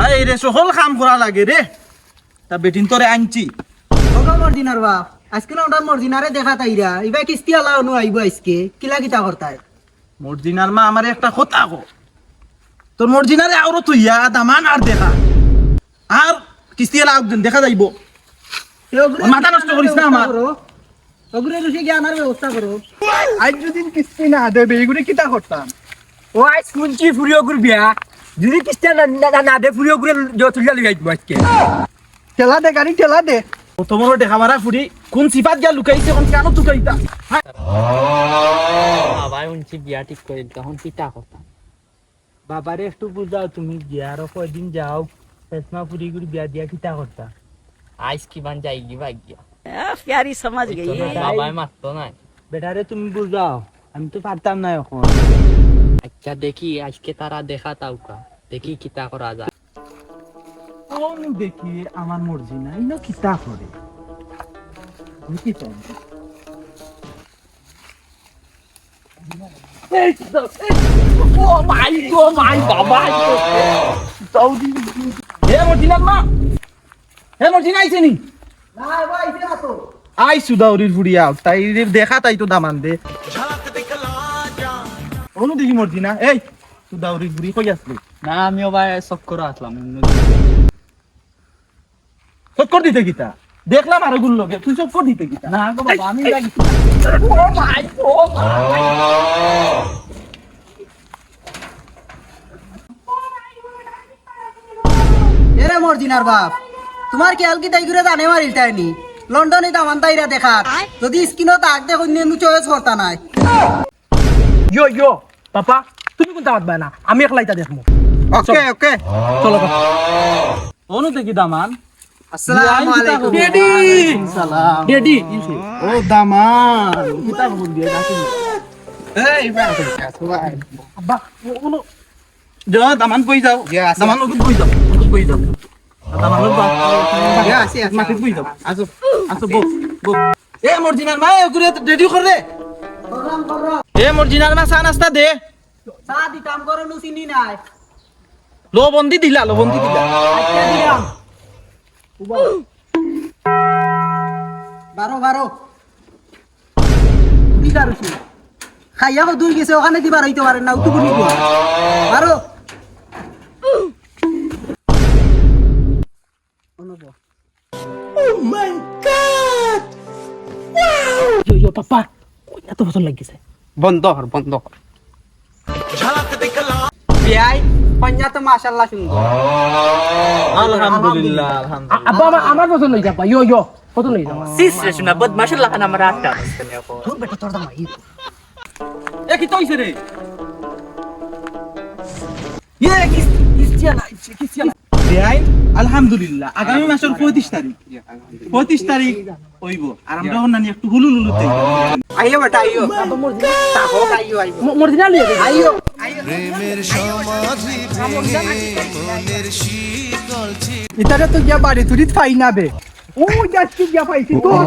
High রে সকল কাম করা লাগে রে। তা বেটিন তোরে আনছি। ওগো মর্জিনার বাপ। আজকে না ওটার মর্জিনারে দেখা তাইরা এবার কিস্তি আলা অনু আইব আজকে। কিলা কিতা করতায় মর্জিনার মা আমার একটা কথা কো তোর মর্জিনারে আরও তুইয়া দামান আর দেখা। আর কিস্তি দেখা যাইব। মাথা নষ্ট করিস না আমার। ওগুলো রুষি গিয়ে আনার ব্যবস্থা করো আজ যদি কিস্তি না দেবে এগুলি কিতা করতাম ও আজ শুনছি ফুরিও গুর বিয়া। যদি কিস্তি না না- দে ফুরিও গুরে তুলিয়া লিগাই দিব আজকে। ঠেলা দে গাড়ি ঠেলা দে। তোমার দেখা মারা ফুরি কোন সিফাত গিয়া লুকাইছে কোন কেন তুকাইতা বাবা শুনছি বিয়া ঠিক করে তখন কিতা কথা। বাবারে একটু বুঝাও তুমি বিয়া আরও কয়দিন যাও পেসমা ফুরি গুরি বিয়া দিয়া কিতা করতা আইস কিমান যাই গিবা গিয়া। প্যারি সমাজ গই। বাবাই মারতো নাই। বেটারে তুমি বুঝাও আমি তো পারতাম না এখন আচ্ছা দেখি আজকে তারা দেখা তাউকা দেখি কিতা করা যায়। কোন দেখি আমার মর্জি না ইনো কিতা করে? দেখি তাই দেখা তাই তো দামান দে অনু দেখি মর্জিনা এই সুদাউরির ফুড়ি কই আসলি? না আমিও ভাই চক্কর আসলাম চক্কর দিতে গীতা। দেখলাম আরও গুলো তুই চক্কর দিতে গীতা। না গো বাবা আমি যাই। এরে মর্জিনার বাপ। তোমার খেয়াল কি তাই করে জানে মারিল তাইনি? লন্ডনে দামান তাইরা দেখার। যদি স্কিনও তাক দেখো নিয়ে চয়েস করতা নাই। ইয়ো ইয়ো। পাপা তুমি কোনটা বাদ না? আমি একলাই তা দেখব। ওকে ওকে চলো অনু দেখি দামান। আসসালামু আলাইকুম। ডেডি সালাম। ডেডি ও দামান। কিতা খবর দিয়ে এই আব্বা অনু যা দামান কই যাও? দামান ওকে কই যাও? ওকে কই যাও? দামান লোক যাও? আসো। আসো বো বো এ মর্জিনার মা ওগুরে রেডি কর করলাম করলাম। এ মর্জিনার মা চা নাস্তা দে। চা দিতাম করে নু চিনি নাই। লো বন্দি দিলা লো বন্দি দিলা দিলাম। বারো বারো। কি দারুছি খাইয়া দূর গেছে ওখানে দিবার হইতে পারেন না উতুকুনি দিয়া। বারো ইয়ো ইয়ো পাপা এত বছর লাগিছে বন্ধ কর বন্ধ কর। বিয়াই কন্যা তো মাশাআল্লাহ সুন্দর। আলহামদুলিল্লাহ আলহামদুলিল্লাহ। আব্বা আমার আমার পছন্দ হয়ে যাবা ইয়ো ইয়ো কত লই সিস রে শুনা বদমাশ লাগান আমার আটটা তোর বেটা তোর দাম আই এ কি তইছে রে? ইয়ে কিস কিস আলা কিস আলা বেআই আলহামদুলিল্লাহ। আগামী মাসের 35 তারিখ। 35 তারিখ হইব। আর আমরা নানি একটু হুলু লুলু তাই আইও বেটা আইও। তাকো আইও আইও। মর্জিনা লিয়ে আইও। ইতারে তো গিয়া বাড়ি তুই ফাই না বে। ও যাচ্ছি গিয়া পাইছি তোর